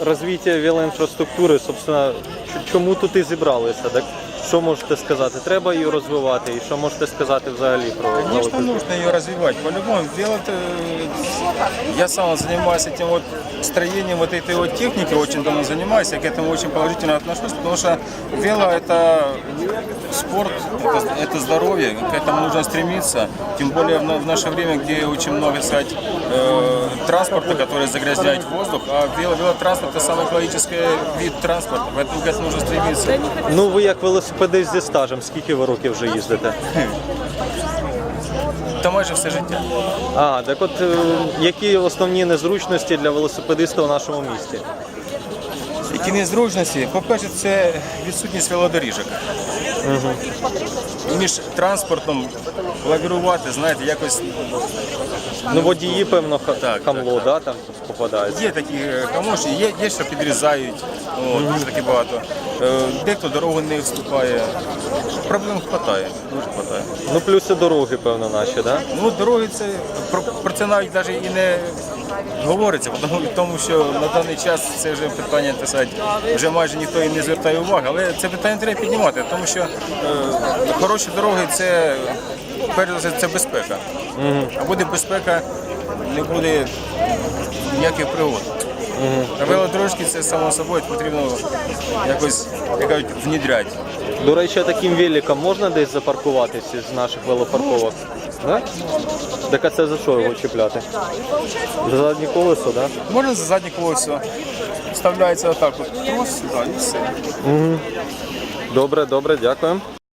розвиття велоінфраструктури, собственно, ч- чому тут і зібралися? Так? Що можете сказати? Треба її розвивати, і що можете сказати взагалі про Конечно, велокультуру? нужно ее развивать. По-любому, вело я сам занимаюсь этим вот строением вот этой вот техники, очень давно занимаюсь, я к этому очень положительно отношусь, потому что вело это спорт, это, это здоровье, к этому нужно стремиться, тем более в, на- в наше время, где очень много, сказать, э, транспорта, который загрязняет воздух, а вело, велотранспорт это самый экологический вид транспорта, поэтому к этому нужно стремиться. Ну ви як велосипедист зі стажем, скільки ви років вже їздите? Та майже все життя. А, так от е, які основні незручності для велосипедиста у нашому місті? Які незручності? По-перше, це відсутність велодоріжок. І між транспортом лавірувати, знаєте, якось Ну водії, певно, ха- Так, хамло, так, да, там попадається. є такі е, камуші, є, є що підрізають, от, дуже таки багато. Е, Дехто дорогу не вступає. Проблем хватає, дуже хватає. Ну плюси дороги, певно, наші, да? Ну, дороги це про, про це навіть навіть і не говориться, тому, тому що на даний час це вже питання писати, вже майже ніхто і не звертає уваги, але це питання треба піднімати, тому що е, хороші дороги це перш за все це безпека. А буде безпека, не буде ніяких пригод. А велодорожки це само собою потрібно якось, як кажуть, внідряти. До речі, таким великом можна десь запаркуватися з наших велопарковок? Да? Так а це за що його чіпляти? За заднє колесо, да? Можна за заднє колесо, вставляється отак от, трос сюди і все. Добре, добре, дякую.